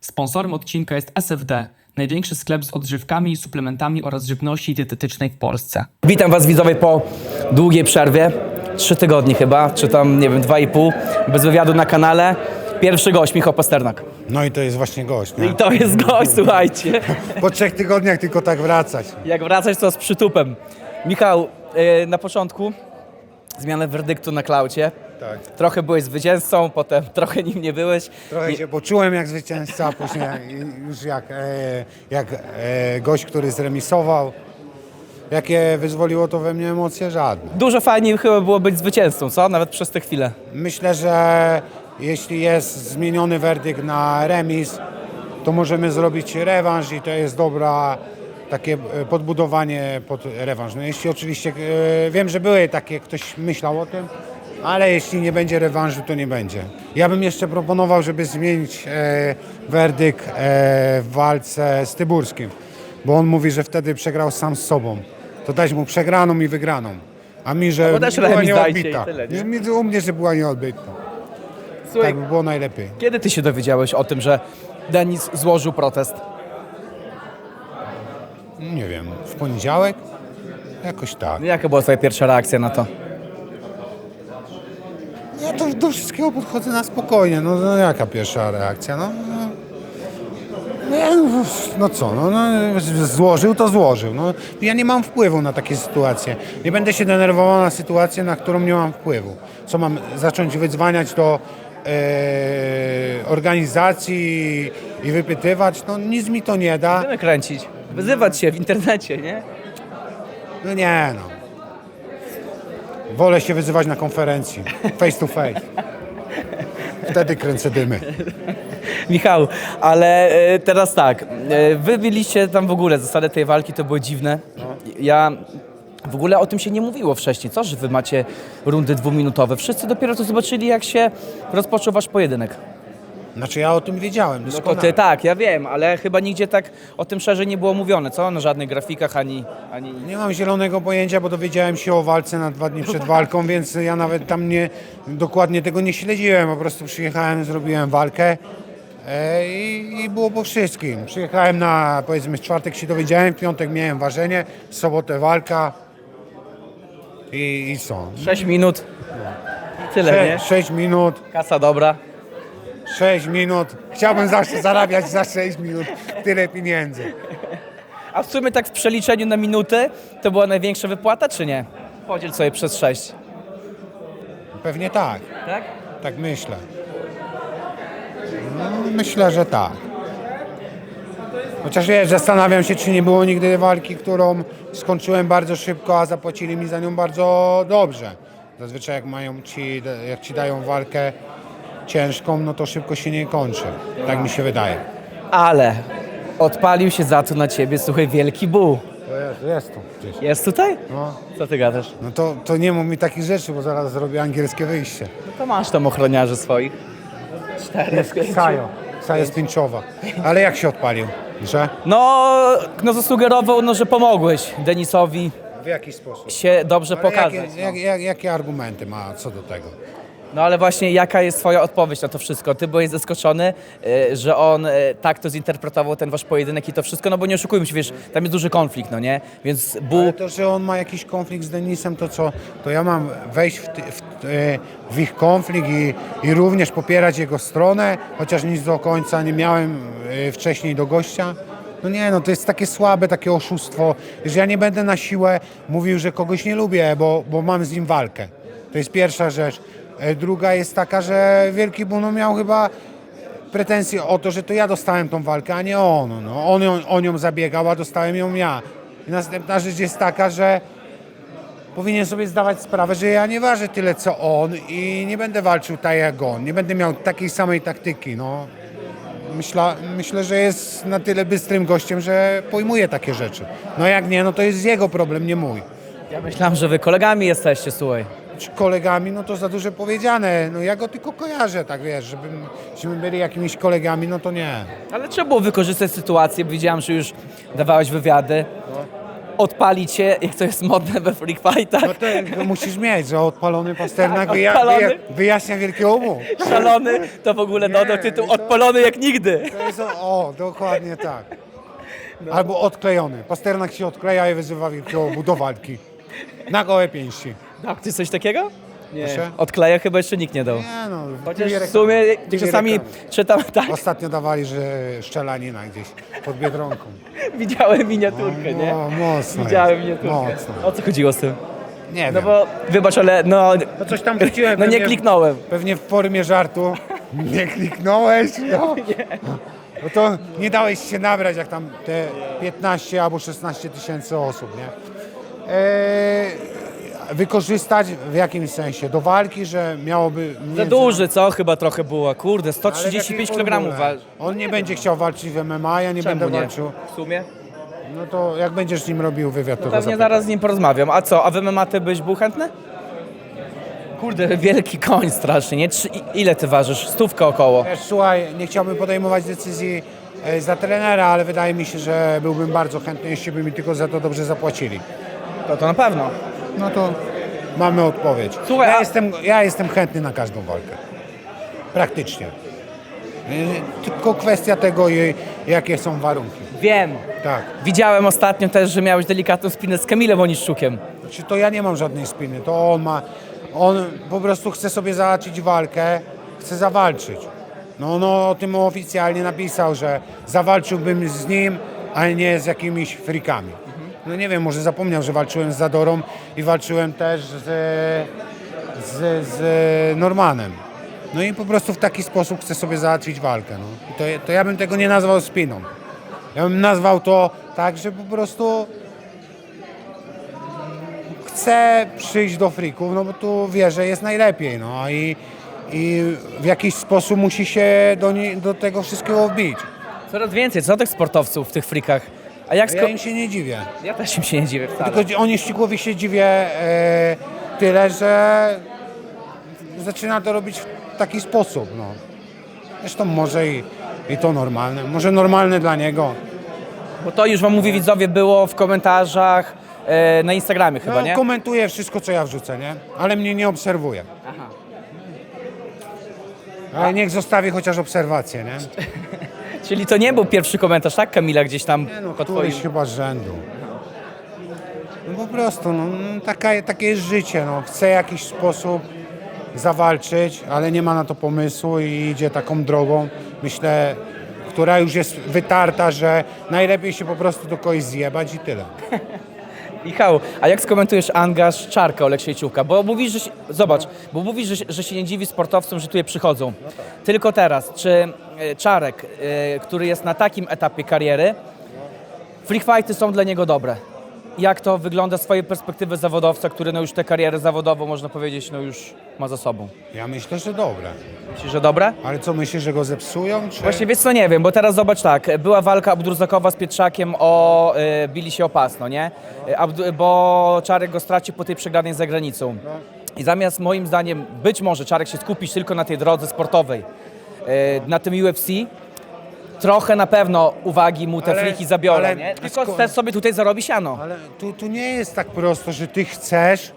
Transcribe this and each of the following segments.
Sponsorem odcinka jest SFD, największy sklep z odżywkami i suplementami oraz żywności dietetycznej w Polsce. Witam Was widzowie po długiej przerwie. Trzy tygodnie chyba, czy tam, nie wiem, dwa i pół, bez wywiadu na kanale. Pierwszy gość, Michał Pasternak. No i to jest właśnie gość. Nie? I to jest gość, słuchajcie. Po trzech tygodniach tylko tak wracać. Jak wracać, to z przytupem. Michał, e, na początku zmianę werdyktu na klaucie. Tak. Trochę byłeś zwycięzcą, potem trochę nim nie byłeś. Trochę się poczułem jak zwycięzca, a później już jak, e, jak e, gość, który zremisował. Jakie wyzwoliło to we mnie emocje? Żadne. Dużo fajniej chyba było być zwycięzcą, co? Nawet przez tę chwilę. Myślę, że jeśli jest zmieniony werdykt na remis, to możemy zrobić rewanż i to jest dobra takie e, podbudowanie pod rewanż. No jeśli oczywiście, e, wiem, że były takie, ktoś myślał o tym, ale jeśli nie będzie rewanżu, to nie będzie. Ja bym jeszcze proponował, żeby zmienić e, werdykt e, w walce z Tyburskim, bo on mówi, że wtedy przegrał sam z sobą. To dać mu przegraną i wygraną. A mi, że też była remis dajcie nieodbita. i tyle, nie? Mi- U mnie, że była nieodbitna. Słuchaj, Tak by było najlepiej. kiedy ty się dowiedziałeś o tym, że Denis złożył protest? Nie wiem, w poniedziałek? Jakoś tak. Jaka była twoja pierwsza reakcja na to? Do wszystkiego podchodzę na spokojnie. No, no jaka pierwsza reakcja? No, no, no, no co, no, no, złożył to złożył. No, ja nie mam wpływu na takie sytuacje. Nie będę się denerwował na sytuację, na którą nie mam wpływu. Co mam zacząć wydzwaniać do e, organizacji i wypytywać? No nic mi to nie da. Będziemy kręcić. Wyzywać się w internecie, nie? No nie no. Wolę się wyzywać na konferencji. Face to face. Wtedy kręcę dymy. Michał, ale e, teraz tak. E, wy byliście tam w ogóle, zasady tej walki to były dziwne. Ja. W ogóle o tym się nie mówiło wcześniej, co? Że wy macie rundy dwuminutowe. Wszyscy dopiero to zobaczyli, jak się rozpoczął wasz pojedynek. Znaczy ja o tym wiedziałem. No to doskonale. ty tak, ja wiem, ale chyba nigdzie tak o tym szerzej nie było mówione, co? Na żadnych grafikach ani. ani... Nie mam zielonego pojęcia, bo dowiedziałem się o walce na dwa dni przed walką, więc ja nawet tam nie dokładnie tego nie śledziłem. Po prostu przyjechałem, zrobiłem walkę e, i, i było po wszystkim. Przyjechałem na, powiedzmy, w czwartek się dowiedziałem, w piątek miałem ważenie, w sobotę walka i, i co? 6 minut. Tyle, nie? Sze, sześć minut. Kasa dobra. 6 minut. Chciałbym zawsze zarabiać za 6 minut tyle pieniędzy. A w sumie tak w przeliczeniu na minuty to była największa wypłata, czy nie? Podziel sobie przez 6. Pewnie tak. Tak? Tak myślę. No, myślę, że tak. Chociaż wiesz, zastanawiam się, czy nie było nigdy walki, którą skończyłem bardzo szybko, a zapłacili mi za nią bardzo dobrze. Zazwyczaj jak mają ci, jak ci dają walkę ciężką, no to szybko się nie kończy. Tak mi się wydaje. Ale odpalił się za to na ciebie, słuchaj, wielki buł. To jest, jest tu gdzieś. Jest tutaj? No, Co ty gadasz? no to, to nie mów mi takich rzeczy, bo zaraz zrobię angielskie wyjście. No to masz tam ochroniarzy swoich. Cztery. Ksajo. Ksajo z pięciowa. Ale jak się odpalił? Że? No, no zasugerował, no, że pomogłeś Denisowi W jaki sposób? się dobrze Ale pokazać. Jakie, jak, jak, jakie argumenty ma co do tego? No ale właśnie jaka jest twoja odpowiedź na to wszystko? Ty byłeś zaskoczony, y, że on y, tak to zinterpretował ten wasz pojedynek i to wszystko, no bo nie oszukujmy się, wiesz, tam jest duży konflikt, no nie? Więc. Ale to, że on ma jakiś konflikt z Denisem, to co? To ja mam wejść w, ty, w, e, w ich konflikt i, i również popierać jego stronę, chociaż nic do końca nie miałem e, wcześniej do gościa. No nie, no to jest takie słabe, takie oszustwo, że ja nie będę na siłę mówił, że kogoś nie lubię, bo, bo mam z nim walkę. To jest pierwsza rzecz. E, Druga jest taka, że Wielki Buno miał chyba pretensje o to, że to ja dostałem tą walkę, a nie on. No. On ją, o nią zabiegał, a dostałem ją ja. I następna rzecz jest taka, że powinien sobie zdawać sprawę, że ja nie ważę tyle co on i nie będę walczył tak jak on. Nie będę miał takiej samej taktyki. No. Myśla, myślę, że jest na tyle bystrym gościem, że pojmuje takie rzeczy. No jak nie, no to jest jego problem, nie mój. Ja myślałem, że wy kolegami jesteście, słuchaj. Kolegami, no to za dużo powiedziane. No ja go tylko kojarzę, tak wiesz, żebym, żebyśmy byli jakimiś kolegami, no to nie. Ale trzeba było wykorzystać sytuację, bo widziałem, że już dawałeś wywiady. odpalić się, jak to jest modne we freak fightach. No to, musisz mieć, że odpalony Pasternak Tak, wyja, odpalony. wyja, wyjaśnia wielkie obu. Szalony, to w ogóle dodał Nie, tytuł to- odpalony jak nigdy. To jest, o, dokładnie tak. Albo odklejony. Pasternak się odkleja i wyzywa wielkie obu do walki. Na gołe pięści. Tak, ty coś takiego? Nie. Proszę? Odkleja chyba jeszcze nikt nie dał. Nie no, Chociaż dwie w reklamy. sumie Dwie czasami reklamy. czytam, tak, Ostatnio dawali, że szczelanina gdzieś pod Biedronką. widziałem miniaturkę, nie? No, mocno Widziałem jest. miniaturkę. Mocno. O co chodziło z tym? Nie No wiem. bo, wybacz, ale no, No coś tam wrzuciłem. no nie pewnie- kliknąłem. Pewnie w formie żartu. Nie kliknąłeś? No. No to nie dałeś się nabrać, jak tam te 15 albo 16 tysięcy osób, nie? Eee, wykorzystać w jakimś sensie do walki, że miałoby... Za duży, co? Chyba trochę było. Kurde, Ale w 135 jakiej kg waży. On nie będzie chciał walczyć w MMA, ja nie Czemu będę nie? walczył. W sumie? No to jak będziesz z nim robił wywiad, to go Pewnie zapytam. zaraz z nim porozmawiam. A co, a wy MMA ty byś był chętny? Kurde, wielki koń strasznie, nie? Trzy, i- ile ty ważysz? Stówkę około. Wiesz, słuchaj, nie chciałbym podejmować decyzji e, za trenera, ale wydaje mi się, że byłbym bardzo chętny, jeśli by mi tylko za to dobrze zapłacili. To to na pewno. No to mamy odpowiedź. Słuchaj, ja, a- jestem, ja jestem chętny na każdą walkę. Praktycznie. Tylko kwestia tego, jakie są warunki. Wiem. Tak. Widziałem ostatnio też, że miałeś delikatną spinę z Kamilem Oniszczukiem. Znaczy, to ja nie mam żadnej spiny, to on ma. On po prostu chce sobie załatwić walkę, chce zawalczyć. No, no o tym oficjalnie napisał, że zawalczyłbym z nim, a nie z jakimiś frikami. No nie wiem, może zapomniał, że walczyłem z Zadorą i walczyłem też z, z, z Normanem. No i po prostu w taki sposób chce sobie załatwić walkę. No. To, to ja bym tego nie nazwał spiną. Ja bym nazwał to tak, że po prostu chce przyjść do frików, no bo tu wie, że jest najlepiej, no i, i w jakiś sposób musi się do, nie, do tego wszystkiego wbić. Coraz więcej, co tych sportowców w tych frikach? A jak Ja sko- im się nie dziwię. Ja też im się nie dziwię wcale. Tylko oni ścigłowi się dziwię e, tyle, że zaczyna to robić w taki sposób, no. Zresztą może i, i to normalne, może normalne dla niego. Bo to już wam mówi widzowie było w komentarzach e, na Instagramie chyba, No, nie? komentuje wszystko, co ja wrzucę, nie? Ale mnie nie obserwuje. Ale niech zostawi chociaż obserwację, nie? Czyli to nie był pierwszy komentarz, tak Kamila gdzieś tam Nie no, pod twoim... chyba z rzędu. No po prostu, no, no, taka, takie jest życie, no. Chce jakiś sposób zawalczyć, ale nie ma na to pomysłu i idzie taką drogą, myślę, która już jest wytarta, że najlepiej się po prostu do kogoś zjebać i tyle. Michał, a jak skomentujesz angaż Czarka Oleksiejczuka? Bo mówisz, że się, zobacz, bo mówisz, że, się- że się nie dziwi sportowcom, że tutaj przychodzą. Tylko teraz, czy Czarek, e, który jest na takim etapie kariery, free fighty są dla niego dobre? Jak to wygląda z twojej perspektywy zawodowca, który no już tę karierę zawodową, można powiedzieć, no już ma za sobą? Ja myślę, że dobre. Myślisz, że dobre? Ale co, myślisz, że go zepsują? Czy... Właśnie wiesz co, nie wiem, bo teraz zobacz tak, była walka Abdurzakowa z Pietrzakiem o, e, bili się o pas, no nie? E, Abdu, bo Czarek go stracił po tej przegranej za granicą. I zamiast moim zdaniem, być może Czarek się skupić tylko na tej drodze sportowej, e, na tym UFC, trochę na pewno uwagi mu te Ale- friki zabiorą, ale- nie? Tylko sko- też sobie tutaj zarobi siano. Ale tu, tu nie jest tak prosto, że ty chcesz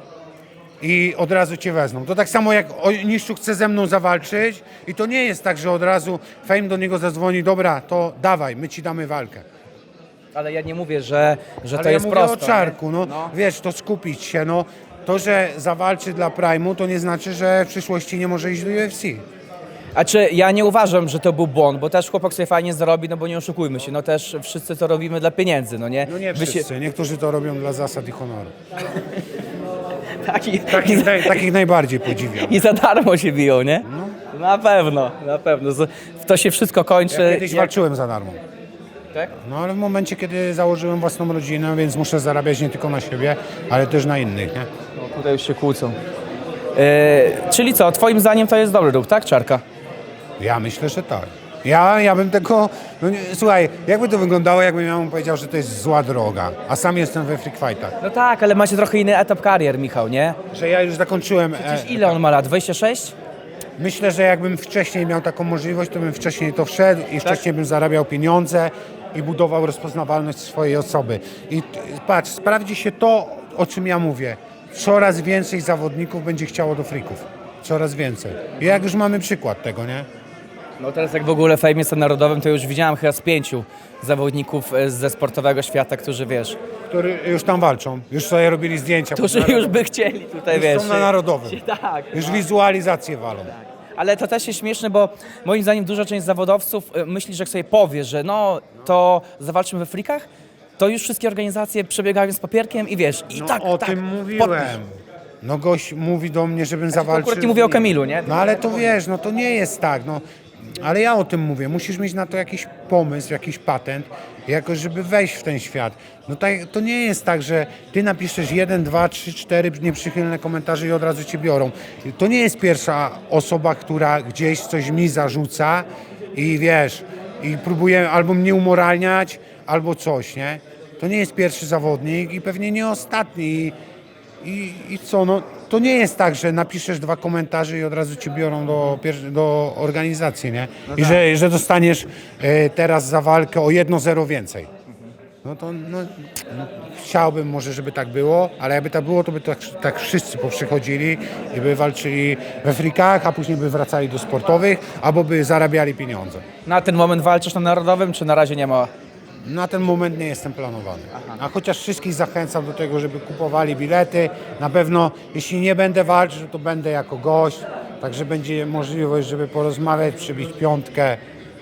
i od razu cię wezmą. To tak samo jak Niszczu chce ze mną zawalczyć i to nie jest tak, że od razu Fame do niego zadzwoni, dobra, to dawaj, my ci damy walkę. Ale ja nie mówię, że, że Ale to ja jest mówię prosto. o Czarku, no, No. wiesz, to skupić się, no. To, że zawalczy dla Prime'u, to nie znaczy, że w przyszłości nie może iść do UFC. A czy ja nie uważam, że to był błąd, bo też chłopak sobie fajnie zarobi, no bo nie oszukujmy się, no też wszyscy to robimy dla pieniędzy, no nie? No nie Wy się- wszyscy, niektórzy to robią dla zasad i honoru. Taki, Takich, naj, takich najbardziej podziwiam. I za darmo się biją, nie? Na pewno, na pewno. Z- To się wszystko kończy. Ja kiedyś jak- walczyłem za darmo. Tak? No ale w momencie, kiedy założyłem własną rodzinę, więc muszę zarabiać nie tylko na siebie, ale też na innych, nie? No, tutaj już się kłócą. E, czyli co, twoim zdaniem to jest dobry ruch, tak, Czarka? Ja myślę, że tak. Ja, ja bym tego... No nie, słuchaj, jakby to wyglądało, jakbym ja mu powiedział, że to jest zła droga, a sam jestem we freak fightach. No tak, ale macie trochę inny etap karier, Michał, nie? Że ja już zakończyłem... Przecież e, ile on ma lat? 26? Myślę, że jakbym wcześniej miał taką możliwość, to bym wcześniej to wszedł i wcześniej bym zarabiał pieniądze i budował rozpoznawalność swojej osoby. I t- patrz, sprawdzi się to, o czym ja mówię. Coraz więcej zawodników będzie chciało do frików. Coraz więcej. I jak już mamy przykład tego, nie? No teraz jak w ogóle Fame jest narodowym, to już widziałem chyba z pięciu zawodników e, ze sportowego świata, którzy wiesz, Którzy już tam walczą, już sobie robili zdjęcia. którzy już by chcieli tutaj, Już wiesz. są na narodowym. Tak. Już wizualizacje walą. Ale to też jest śmieszne, bo moim zdaniem duża część zawodowców e, myśli, że jak sobie powie, że no to zawalczymy we frikach, to już wszystkie organizacje przebiegają z papierkiem i wiesz, i No, tak, o tak, tym podpisz. mówiłem. No gość mówi do mnie, żebym zawalczył. akurat nie mówię o Kamilu, nie? No ale to wiesz, no to nie jest tak, no. Ale ja o tym mówię, musisz mieć na to jakiś pomysł, jakiś patent, jakoś, żeby wejść w ten świat. No tak, to nie jest tak, że ty napiszesz jeden, dwa, trzy, cztery nieprzychylne komentarze i od razu cię biorą. To nie jest pierwsza osoba, która gdzieś coś mi zarzuca i wiesz, i próbuje albo mnie umoralniać, albo coś, nie? To nie jest pierwszy zawodnik i pewnie nie ostatni. I, i, co, no to nie jest tak, że napiszesz dwa komentarze i od razu cię biorą do, pier- do organizacji, nie? I że, że dostaniesz e, teraz za walkę o 1-0 więcej. No to no, no, chciałbym może, żeby tak było, ale jakby tak było, to by tak, tak wszyscy poprzychodzili i by walczyli we frikach, a później by wracali do sportowych, albo by zarabiali pieniądze. Na ten moment walczysz na narodowym, czy na razie nie ma? Na ten moment nie jestem planowany. A chociaż wszystkich zachęcam do tego, żeby kupowali bilety. Na pewno, jeśli nie będę walczył, to będę jako gość. Także będzie możliwość, żeby porozmawiać, przybić piątkę.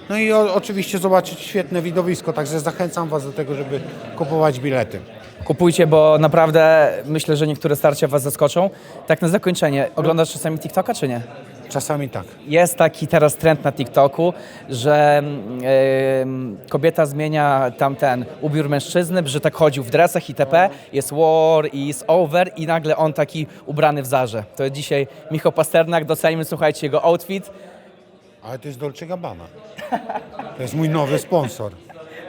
No i o, oczywiście zobaczyć świetne widowisko. Także zachęcam Was do tego, żeby kupować bilety. Kupujcie, bo naprawdę myślę, że niektóre starcia was zaskoczą. Tak na zakończenie, oglądasz czasami TikToka, czy nie? Czasami tak. Jest taki teraz trend na TikToku, że em, kobieta zmienia tamten ubiór mężczyzny, że tak chodził w dresach itp. Jest war is over i nagle on taki ubrany w zarze. To jest dzisiaj Michał Pasternak, docenimy, słuchajcie, jego outfit. Ale to jest Dolce Gabbana. To jest mój nowy sponsor.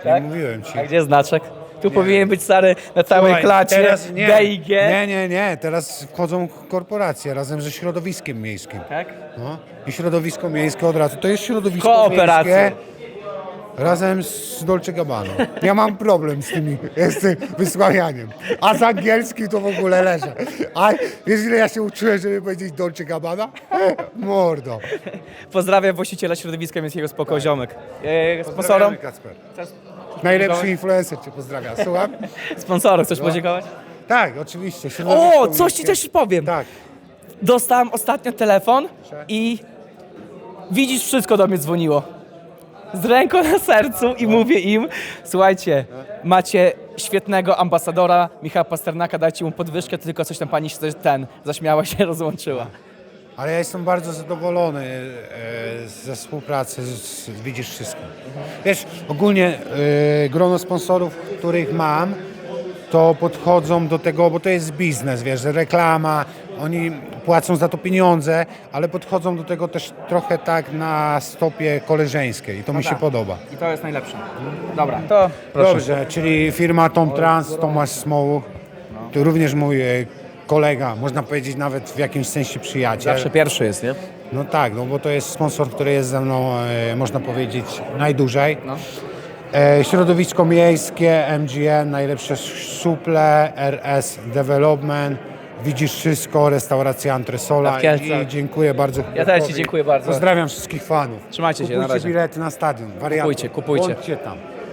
Tak? Nie mówiłem Ci. A gdzie znaczek? Tu powinien być stary na całej Słuchaj, klacie teraz nie, DIG. Nie, nie, nie. Teraz wchodzą korporacje razem ze środowiskiem miejskim. Tak? No. I środowisko miejskie od razu. To jest środowisko miejskie razem z Dolce Gabbana. Ja mam problem z tymi z tym wysławianiem. A z angielskim to w ogóle leżę. A wiesz ile ja się uczyłem, żeby powiedzieć Dolce Gabbana? Mordo. Pozdrawiam właściciela środowiska miejskiego z Pokoziomek. E, sponsorom? Kacper. Najlepszy influencer cię pozdrawia. Słucham? Sponsorom, chcesz podziękować? Tak, oczywiście. O, coś ci też powiem. Tak. Dostałem ostatnio telefon i widzisz, wszystko do mnie dzwoniło. Z ręką na sercu i mówię im, słuchajcie, macie świetnego ambasadora Michała Pasternaka, dajcie mu podwyżkę, to tylko coś tam pani się ten zaśmiała się, rozłączyła. Ale ja jestem bardzo zadowolony e, ze współpracy, z, widzisz wszystko. Wiesz, ogólnie e, grono sponsorów, których mam, to podchodzą do tego, bo to jest biznes, wiesz, reklama, oni płacą za to pieniądze, ale podchodzą do tego też trochę tak na stopie koleżeńskiej i to mi się podoba. I to jest najlepsze. Dobra, to proszę. Dobrze, czyli firma Tom Trans, Tomasz Smołuch, to również mój e, kolega, można powiedzieć nawet w jakimś sensie przyjaciel. Zawsze pierwszy jest, nie? No tak, no bo to jest sponsor, który jest ze mną, e, można powiedzieć, najdłużej. E, środowisko miejskie, MGN, najlepsze suple, RS Development, widzisz wszystko, restauracja Antresola Kielcach. i dziękuję bardzo. Ja też Ci dziękuję bardzo. Pozdrawiam wszystkich fanów. Trzymajcie się, na Kupujcie razie. bilety na stadion. Kupujcie, kupujcie. Bądźcie tam.